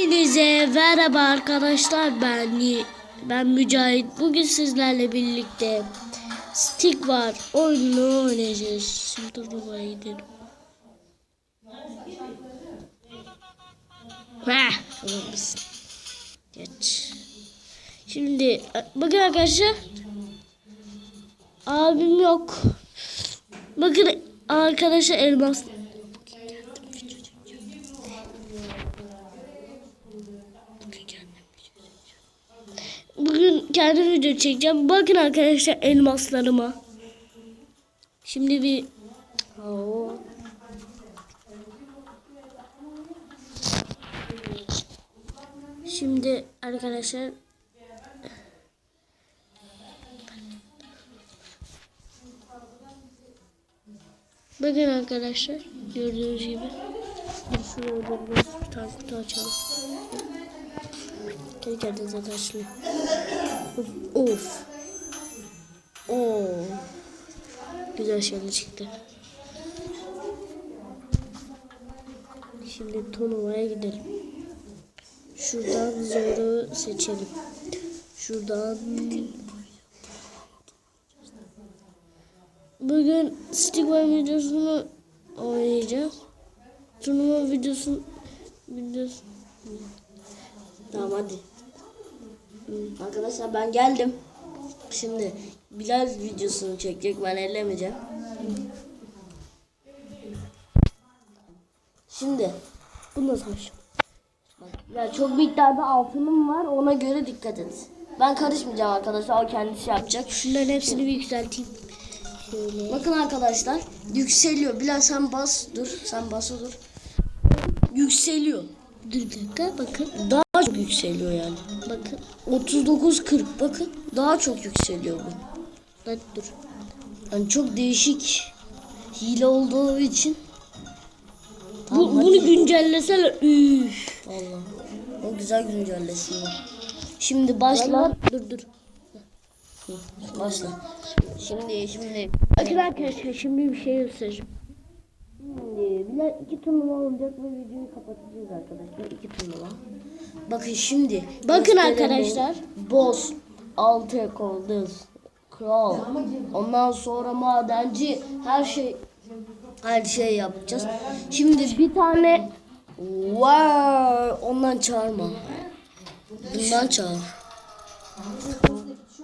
Hepinize merhaba arkadaşlar. Ben ben Mücahit. Bugün sizlerle birlikte stick var. Oyununu oynayacağız. Şimdi turnuvaya gidelim. Heh? Geç. Şimdi bakın arkadaşlar. Abim yok. Bakın arkadaşlar elmas Bugün kendim video çekeceğim. Bakın arkadaşlar elmaslarıma. Şimdi bir Oo. Şimdi arkadaşlar Bakın arkadaşlar gördüğünüz gibi da biraz bir tane kutu açalım. Kendi kendinize açılıyor. Of. of. Oo. Güzel şeyler çıktı. Şimdi turnuvaya gidelim. Şuradan zoru seçelim. Şuradan Bugün Stigma videosunu oynayacağız. Turnuva videosu videosu Tamam hadi. Arkadaşlar ben geldim. Şimdi Bilal videosunu çekecek. Ben ellemeyeceğim. Şimdi bunu bak, ya çok miktarda altınım var. Ona göre dikkat et. Ben karışmayacağım arkadaşlar. O kendisi yapacak. Şunların hepsini bir yükselteyim. Şöyle. Bakın arkadaşlar yükseliyor. Bilal sen bas dur. Sen bas dur. Yükseliyor. Dur dakika bakın. Daha çok yükseliyor yani. Bakın. 39 40 bakın. Daha çok yükseliyor bu. Bak dur. Yani çok değişik hile olduğu için Bu, bunu güncelleseler. Üf. Allah. O güzel güncellesin. Şimdi başla. Dur dur. Hı, Başla. Şimdi şimdi Bakın arkadaşlar şimdi bir şey göstereceğim. şimdi Bilal iki turnuva olacak ve videoyu kapatacağız arkadaşlar. iki turnuva. Bakın şimdi. Bakın arkadaşlar. Boss, altı kolduz, kral. Ondan sonra madenci her şey her şey yapacağız. Şimdi bir tane wow ondan çağırma. Bundan çağır.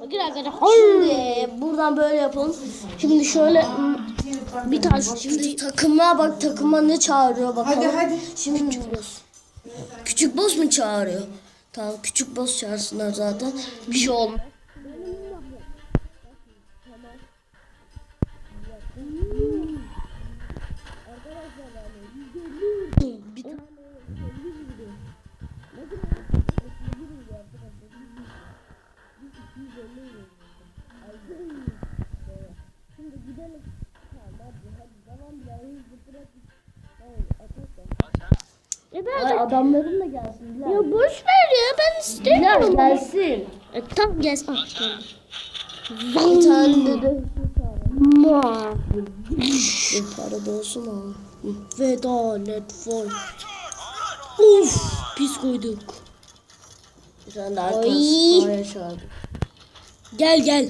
Bakın arkadaşlar. Şimdi buradan böyle yapalım. Şimdi şöyle Bir tane şimdi takıma bak takıma ne çağırıyor bakalım. Hadi, hadi. Şimdi boss. Küçük boss mu çağırıyor? Tamam küçük boss çağırsınlar zaten. Bir şey olmaz. E ben Ay, adamların da gelsin. Bilal. Ya boş ver ya ben istemiyorum. Bilal gelsin. E, tamam gelsin. Ah. Bir tane de Ma. bir para da olsun ama. Veda net for. Uf pis koyduk. Bir tane de paraya çağırdı. Gel gel.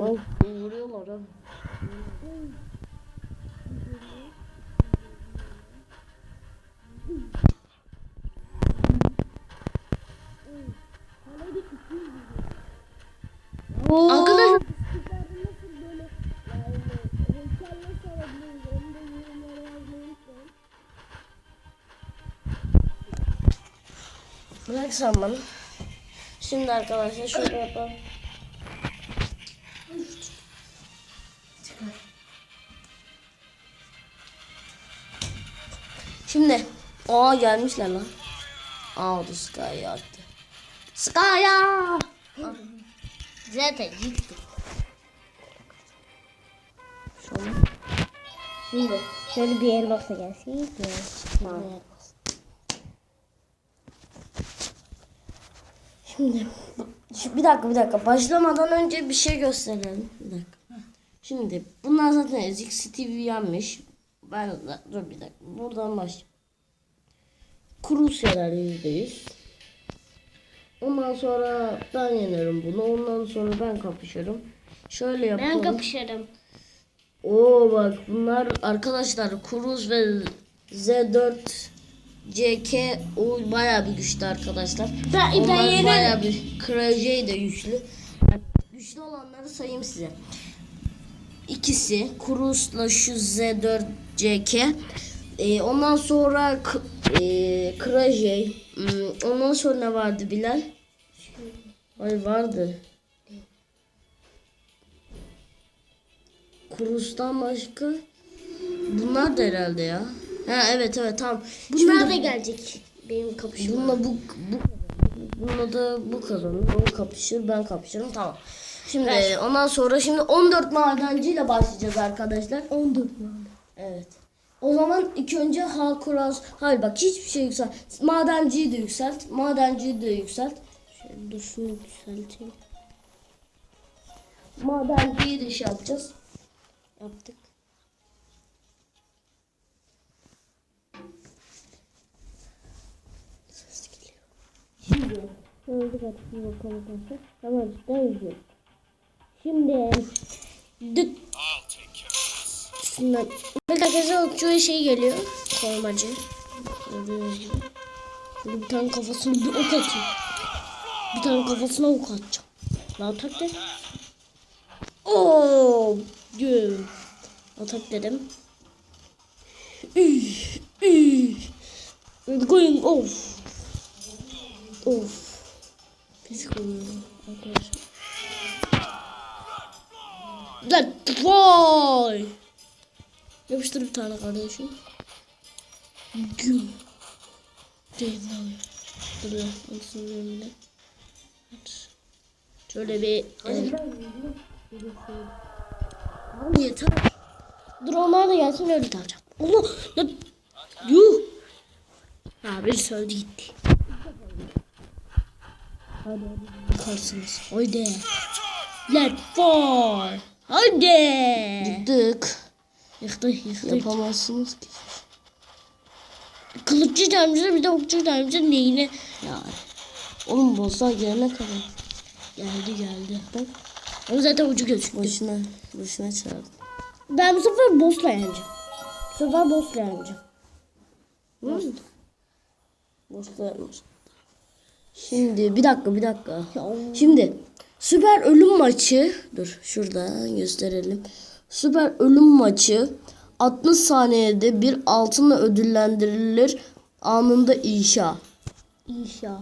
Ay, vuruyorlar ha. Arkadaşlar Bırak sen bana. Şimdi arkadaşlar şöyle yapalım. Şimdi. Aa gelmişler lan. Aa o da Sky'ı attı. Sky'a! Zaten gitti. Şöyle. Şimdi şöyle bir elmasla gelsin. Tamam. Şimdi bir dakika bir dakika başlamadan önce bir şey gösterelim. Bir dakika. Şimdi bunlar zaten ezik Steve yenmiş. Ben dur bir dakika buradan baş. Kruz yener yüzde yüz. Ondan sonra ben yenerim bunu. Ondan sonra ben kapışırım. Şöyle yapalım. Ben kapışırım. Oo bak bunlar arkadaşlar Kruz ve Z4 CK o bayağı bir güçlü arkadaşlar. Ben- ben Onlar yenerim. bayağı bir Kraj de güçlü. Güçlü olanları sayayım size. İkisi Kruz'la şu Z4 CK. Ee, ondan sonra e, Krajey. Hmm, ondan sonra ne vardı Bilal? Ay vardı. Kruz'dan başka bunlar da herhalde ya. Ha evet evet tamam. Bunlar Şimdi- da gelecek. Benim kapışım. Bununla bu, bu bununla da bu kazanır. O kapışır, ben kapışırım. Tamam. Şimdi ondan sonra şimdi 14 madenciyle başlayacağız arkadaşlar. 14 maden. Evet. O zaman ilk önce ha kuraz. Hayır bak hiçbir şey yükselt. Madenciyi de yükselt. Madenciyi de yükselt. Şöyle dur şunu yükselteyim. Madenciyi de şey yapacağız. Yaptık. Ses geliyor. Şimdi. Öldük artık bir bakalım arkadaşlar. Tamam işte izliyor. Şimdi. Dık. Şundan. Arkadaşlar okçuya şey geliyor. Şimdi bir tane kafasına bir ok atayım. Bir tane kafasına ok atacağım. Lan atak de. Oo, güm. Atak dedim. Üf, üf. Going off. Of. Pis koyuyor arkadaşlar. Lan vay. Yapıştır bir tane kardeşim. Güm. Değil lan. Dur lan. Anasını önüne. Aç. Şöyle bir... Evet. Abi yeter. Dur onlar da gelsin öyle dalacağım. Allah! Lan! Yuh! Ha bir söyledi gitti. Hadi hadi yıkarsınız. Haydi. Let fall. Haydi. Yıktık. Yıktık yıktık. Yapamazsınız ki. Kılıççı camcı bir de okçu camcı neyine? Ya. Oğlum bosslar gelene kadar. Geldi geldi. Bak. Ama zaten ucu gözüktü. Boşuna, boşuna çağırdım. Ben bu sefer boss'la yeneceğim. Bu sefer boss'la yeneceğim. Boşta yapmış. Şimdi bir dakika bir dakika. Şimdi süper ölüm maçı dur şurada gösterelim. Süper ölüm maçı 60 saniyede bir altınla ödüllendirilir anında inşa. İnşa.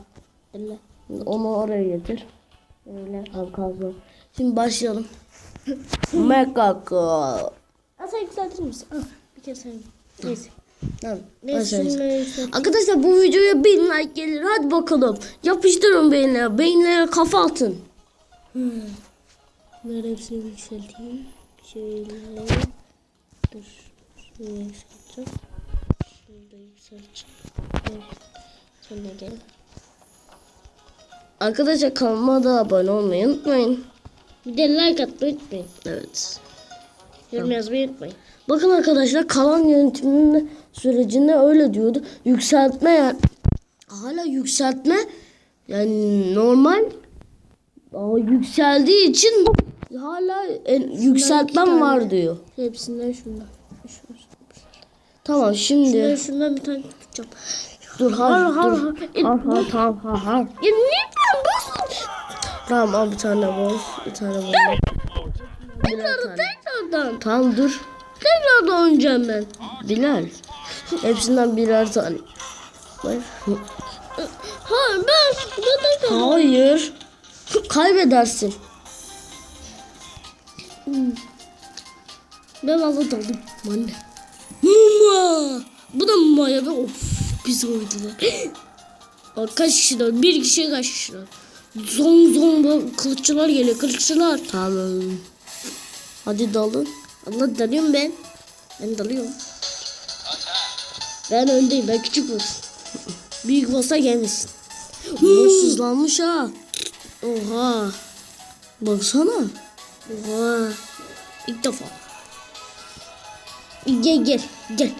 Elle. Onu oraya getir. Öyle. Al kazma. Şimdi başlayalım. Mekaka. Asa yükseltir misin? Ah, bir kere sen. Neyse. Tamam. Arkadaşlar bu videoya 1000 like gelir. Hadi bakalım. Yapıştırın beğenilere. Beğenilere kafa atın. Bunları hepsini yükselteyim. Şöyle. Dur. Şunu yükselteceğim. Şunu da yükselteceğim. Evet. Sen de gel. Arkadaşlar kanalıma da abone olmayı unutmayın. Bir de like atmayı unutmayın. Evet. Yorum yazmayı unutmayın. Bakın arkadaşlar kalan yönetiminin sürecinde öyle diyordu. Yükseltme yani hala yükseltme yani normal ama yükseldiği için hala en, yükseltmem var diyor. Hepsinden şundan. Şundan, Tamam şimdi şundan, şundan bir tane tutacağım. dur har Har, har, dur. har. Har tamam har har. Ya niye ben boss? Tamam al bir tane boz bir tane boz. Tane. Tekrardan. Tamam dur. Tekrardan oynayacağım ben. Bilal. Hepsinden birer tane. Hayır ben. Tekrardan. Hayır. Kaybedersin. Ben valla daldım. Anne. Mama. Bu da mama ya. Of pis oydular. Kaç kişiler? Bir kişi kaç kişiler? Zon zon kılıççılar geliyor kılıççılar. Tamam. Hadi dalın. Allah dalıyorum ben. Ben dalıyorum. Ben öndeyim. Ben küçük boss. Büyük boss'a gelmesin. Boşsuzlanmış ha. Oha. Baksana. Oha. İlk defa. Gel gel gel.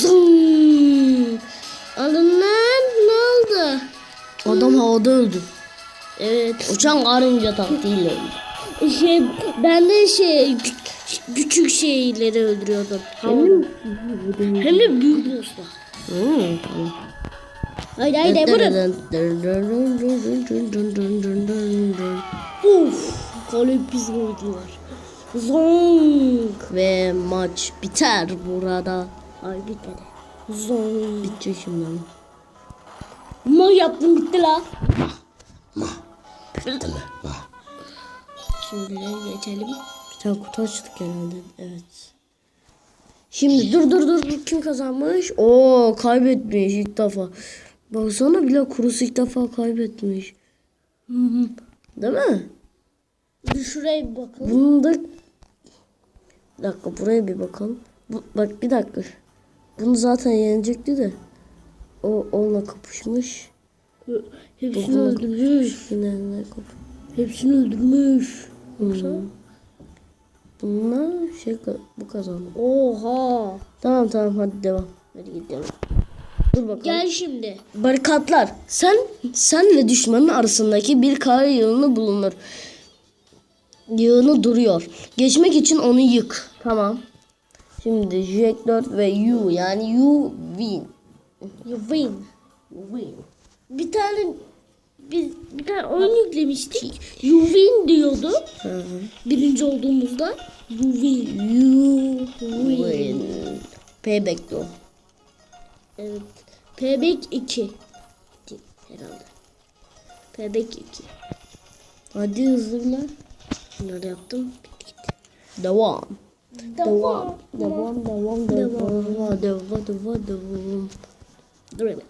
Zoom. Alın ne oldu? Adam havada öldü. Evet. Uçan karınca taktiğiyle öldü. Şey, ben de şey küçük şeyleri öldürüyordum. Hem, hem de büyük bosslar. Hmm, tamam. Haydi haydi vurun. Of, kolay pis vurdular. Zonk. Ve maç biter burada. Ay bitmedi. Zonk. Bitecek şimdi. Ma yaptım bitti la. Şimdi geçelim. Bir tane kutu açtık herhalde. Evet. Şimdi dur dur dur. dur. Kim kazanmış? Oo kaybetmiş ilk defa. Baksana bile kurusu ilk defa kaybetmiş. Değil mi? Bir şuraya bir bakalım. Bunu da... Bir dakika buraya bir bakalım. Bu, bak bir dakika. Bunu zaten yenecekti de. O onunla kapışmış. Hepsini Bununla öldürmüş. kapışmış. Yine kapış. Hepsini öldürmüş. Yoksa? Bununla şey ka- bu kazandı. Oha. Tamam tamam hadi devam. Hadi gidelim. Dur bakalım. Gel şimdi. Barikatlar. Sen senle düşmanın arasındaki bir kar yığını bulunur. Yığını duruyor. Geçmek için onu yık. Tamam. Şimdi Jack 4 ve you yani you win. You win. Win. Bir tane biz bir tane oyun yüklemiştik. You win diyordu. Hı hı. Birinci olduğumuzda. You win. You Win. win. Payback'ti o. Evet. Pebek 2. Herhalde. Pebek 2. Hadi hızlılar. Bunları yaptım. Bitti gitti. Devam. Devam. Devam. Devam. Devam. Devam. Devam. Devam. Devam. Dur hele.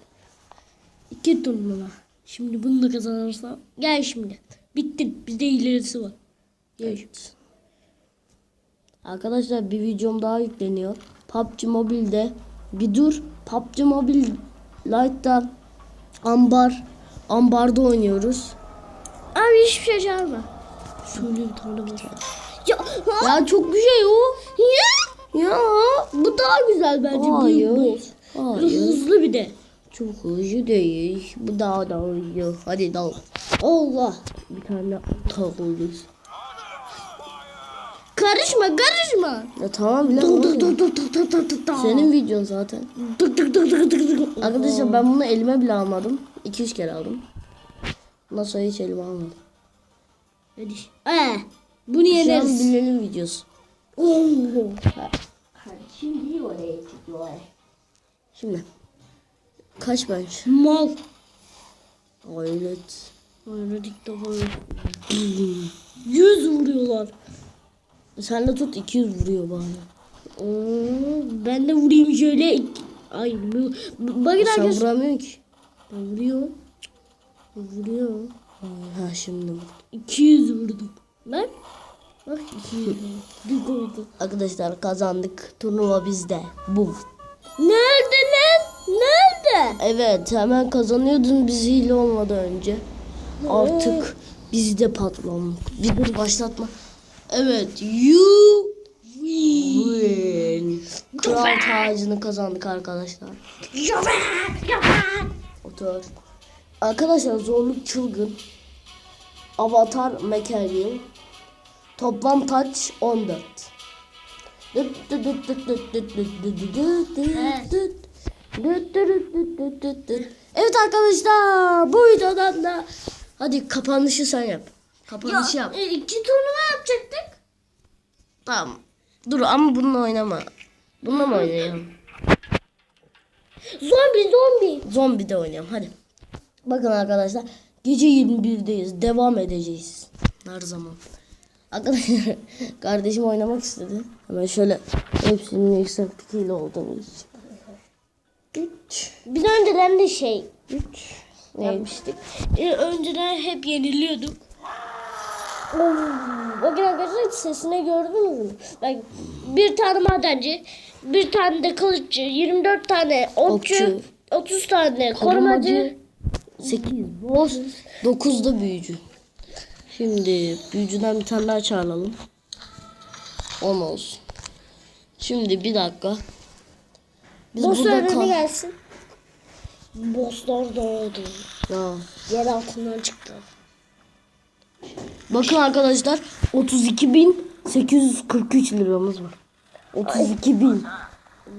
İki turnuva. Şimdi bunu da kazanırsam. Gel şimdi. Bitti. Bizde ilerisi var. Gel. Evet. Arkadaşlar bir videom daha yükleniyor. PUBG Mobile'de bir dur. PUBG Mobile Lite'da ambar ambarda oynuyoruz. Abi hiçbir şey çağırma. Şöyle bir tane var. Ya, Ya çok güzel o. ya, Ya bu daha güzel bence. Hayır. Boss. Hayır. Hızlı bir de. çok hızlı değil. Bu daha da hızlı. Hadi dal. Allah. Bir tane takılırız. Karışma karışma. Ya tamam bile. Dur dur dur dur dur dur dur dur dur. Senin videon zaten. Tık tık tık tık tık. Arkadaşlar ben bunu elime bile almadım. 2-3 kere aldım. Sonra hiç elime almadım. Hadi. Ee, bunu Şu an yeneriz. bilelim videosu. Şimdi oraya çıkıyor. Şimdi. Kaç bench? Mal. Hayret. Defa öyle. Yüz vuruyorlar. Sen de tut 200 vuruyor bana. Oo, ben de vurayım şöyle. Ay bu. Bakın Sen arkadaşlar. vuramıyorsun ki. Ben vuruyor. Vuruyor. Ha şimdi vur. 200 vurdum. Ben. Bak 200 vurdum. Bir koydu. Arkadaşlar kazandık. Turnuva bizde. Bum. Nerede lan? Nerede? Evet hemen kazanıyordun biz hile olmadan önce. Artık biz de patronluk. Bir dur başlatma. Evet. You win. Kral tacını kazandık arkadaşlar. Otur. Arkadaşlar zorluk çılgın. Avatar Mekelin. Toplam taç 14. Evet arkadaşlar bu videodan da hadi kapanışı sen yap. Kapanışı yap. E, iki turnuva yapacaktık. Tamam. Dur ama bununla oynama. Bununla mı oynayalım? Zombi zombi. Zombi de oynayalım hadi. Bakın arkadaşlar gece 21'deyiz. Devam edeceğiz. Her zaman. Arkadaşlar kardeşim oynamak istedi. Hemen şöyle hepsinin yüksekliğiyle olduğumuz için. 3 Biz önceden de şey 3 yapmıştık. E, önceden hep yeniliyorduk. Bakın arkadaşlar sesine gördünüz mü? Bak bir tane madenci, bir tane de kılıççı, 24 tane okçu, Okçu. 30 tane korumacı. 8 boss 9 da büyücü. Şimdi büyücüden bir tane daha çağıralım. 10 olsun. Şimdi bir dakika. Biz Boss kal- gelsin. Bosslar doğdu. Ya. Yer altından çıktı. Bakın arkadaşlar 32.843 liramız var. 32.000.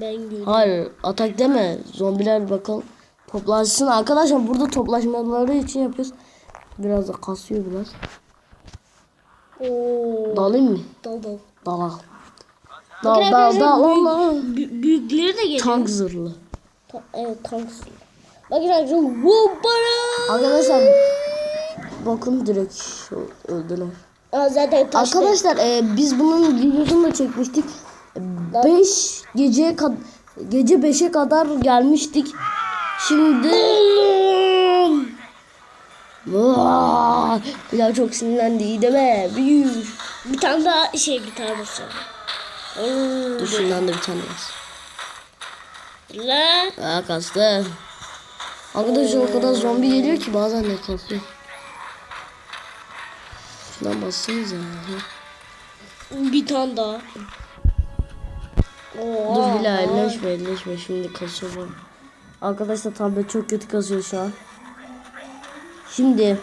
Ben gördüm. Hayır atak deme. Zombiler bakalım. Toplaşsın. Arkadaşlar burada toplaşmaları için yapıyoruz. Biraz da kasıyor biraz. Oo. Dalayım mı? Dal dal. Dal. Dal dal dal Allah. Bü- büyükleri de geliyor. Tank zırhlı. Ta- evet tank sürüyor. Bakın arkadaşlar. Arkadaşlar bakın direkt öldüler. Aa, zaten taş Arkadaşlar e, biz bunun videosunu da çekmiştik. 5 gece kad gece 5'e kadar gelmiştik. Şimdi Vaa! Bilal çok sinirlendi iyi deme. Büyür. Bir tane daha şey bir tane basıyor. Dur şundan da bir tane bas. La. Aa kastı. Arkadaşlar o kadar zombi geliyor ki bazen de kasıyor. Şundan bassanıza. ya. Bir tane daha. Oo. Dur bile elleşme elleşme şimdi kasıyor bu. Arkadaşlar tablet çok kötü kasıyor şu an. Şimdi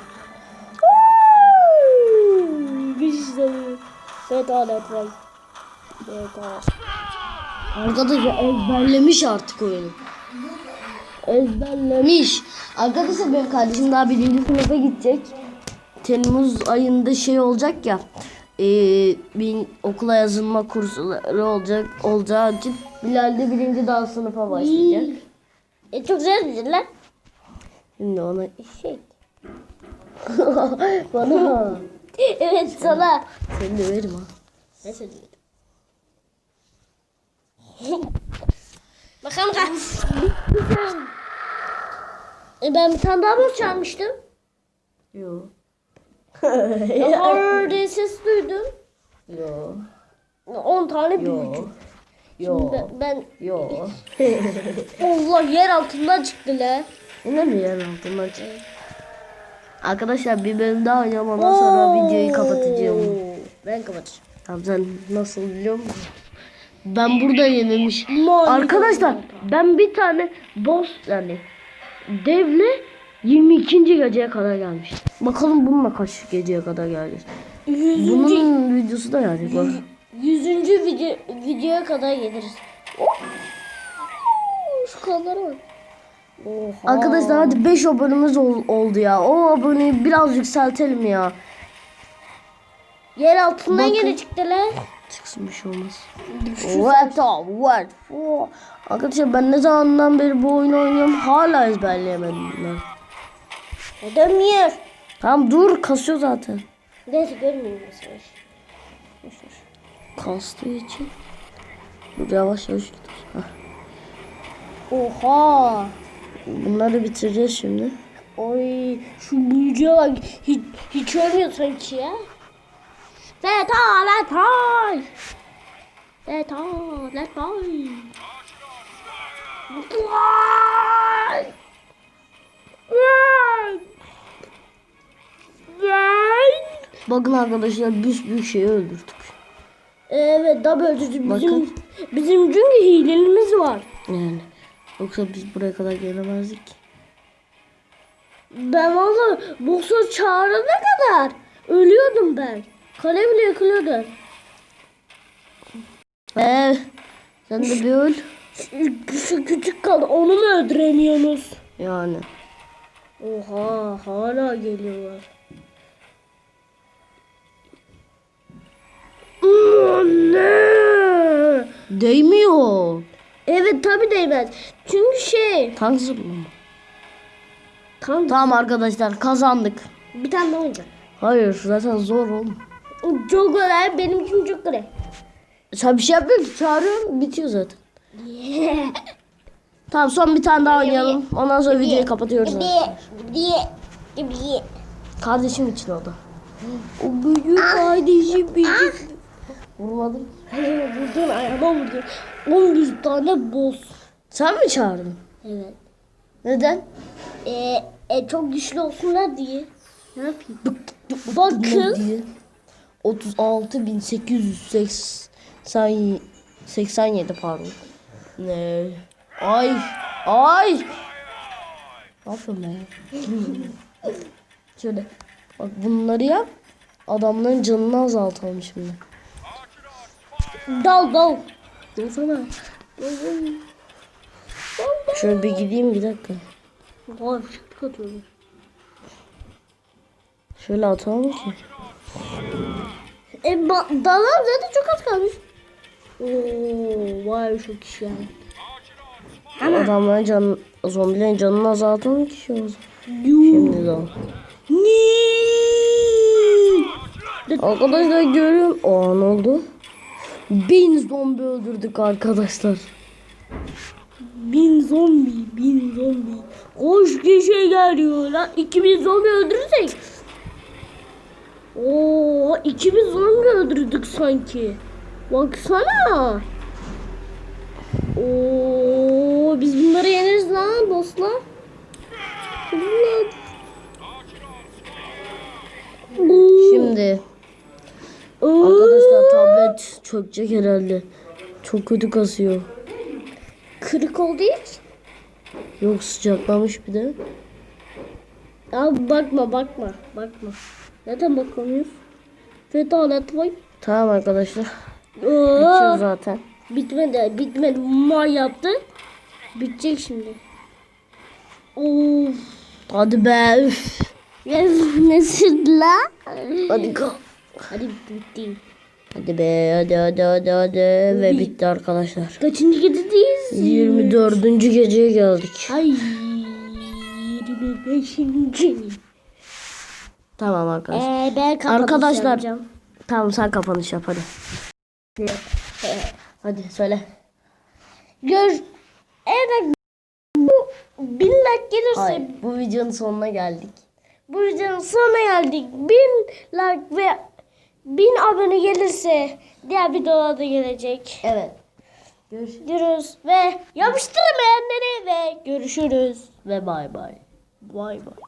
bu. Evet alet var. Evet alet. arkadaşlar ezberlemiş artık oyunu. Ezberlemiş. Arkadaşlar benim kardeşim daha birinci sınıfa gidecek. Temmuz ayında şey olacak ya. E, bir okula yazılma kursları olacak olacağı için Bilal de birinci daha sınıfa başlayacak. E çok güzel dedin lan. Şimdi ona Şey. bana evet sana. seni döverim ha. Ne söyledin? Bakalım kaç. E ben bir tane daha mı çalmıştım? Yo. Horror diye ses duydum. Yo. 10 tane büyücü. Yo. Ben, ben Yo. Allah yer altından çıktı la. Yine mi yer altından çıktı? Arkadaşlar bir bölüm daha oynayalım ondan sonra videoyu kapatacağım. Oo, Ben kapatacağım. Tamam sen nasıl biliyor musun? Ben burada yenilmiş. Mavi Arkadaşlar ben bir tane boss yani devle 22. geceye kadar gelmiş. Bakalım bununla kaç geceye kadar. Yüzüncü, Bunun videosu da yani bak. Yüzüncü video, videoya kadar geliriz. Şu kanlara bak. Oha. Arkadaşlar hadi 5 abonemiz ol- oldu ya. O aboneyi biraz yükseltelim ya. Yer altından Bakın. gene çıktı la. Çıksın bir şey olmaz. What the what? for? Arkadaşlar ben ne zamandan beri bu oyunu oynuyorum hala ezberleyemedim ben. Dönmüyor. Tamam dur kasıyor zaten. Neyse görmeyeyim mesela. Kastığı için. Yavaş yavaş gidiyor. Hah. Oha. Bunları bitireceğiz şimdi. Oy şu büyücüye bak. Hiç, hiç ölmüyor sanki ya. Letay. Vay. Vay. Vay. Bakın arkadaşlar büyük büyük şeyi öldürdük. Evet öldürdü bizim bizim çünkü hilemiz var. Yani. Yoksa biz buraya kadar gelemezdik. ki. Ben valla boksör çağırana kadar ölüyordum ben. Kale bile yıkılıyordu. Ee, sen de bir öl. Şu, küçük kaldı onu mu öldüremiyorsunuz? Yani. Oha hala geliyorlar. Anne. Değmiyor. Evet tabi değmez. Çünkü şey Tank mı? tam Tamam arkadaşlar kazandık. bir tane daha olacak. Hayır zaten zor oğlum. Çok kolay benim için çok kolay. Sen bir şey yapmıyorsun ki çağırıyorum bitiyor zaten. Tamam son bir tane daha oynayalım. Ondan sonra videoyu kapatıyoruz. Kardeşim için o da. O büyük kardeşim benim. Vurmadım. Vurdun ayağıma vurdun. 11 tane boss. Sen mi çağırdın? Evet. Neden? E, e, çok güçlü olsunlar diye. Ne yapayım? Bakın. diye. 36.887 pardon. Ne? Ay. Ay. Ne yapıyorum ben ya? Şöyle. Bak bunları yap. Adamların canını azaltalım şimdi. Dal dal. Dursana. Şöyle bir gideyim bir dakika. Vay fışkırtık atıyorum. Şöyle atalım ki. E ba- dalar zaten çok az kalmış. Oo, vay çok iş yani. Adamların can, zombilerin canını azaltalım ki şu an. Yuh. Şimdi dal. Arkadaşlar görüyorum. Aa ne oldu? Bin zombi öldürdük arkadaşlar. Bin zombi, bin zombi. Koş kişi geliyor lan. 2000 zombi öldürecek. Oo, 2000 zombi öldürdük sanki. Baksana. Oo, biz bunları yeneriz lan. Oo, Şimdi. Arkadaşlar tablet çökecek herhalde. Çok kötü kasıyor. kırık oldu hiç. Yok sıcaklamış bir de. Abi bakma bakma bakma. Neden bakamıyoruz? Fetalet var. Tamam arkadaşlar. Bitiyor zaten. bitmedi bitmedi. Ma yaptı. Bitecek şimdi. Of. Hadi be üf. Ne sürdü la? Hadi kalk. Hadi bitti. Hadi be hadi hadi hadi hadi ve bitti arkadaşlar. Kaçıncı gecedeyiz? 24. geceye geldik. Ay. 25. Tamam arkadaşlar. Ee, ben Arkadaşlar. yapacağım. Tamam sen kapanış yap hadi. Hadi söyle. Gör. Evet. Bu bin like gelirse Hayır, bu videonun sonuna geldik. Bu videonun sonuna geldik. 1000 like ve 1000 abone gelirse diğer videolar da gelecek. Evet. Görüşürüz Görüşürüz ve yapıştırın beğenleri ve görüşürüz. ve bay bay. Bay bay.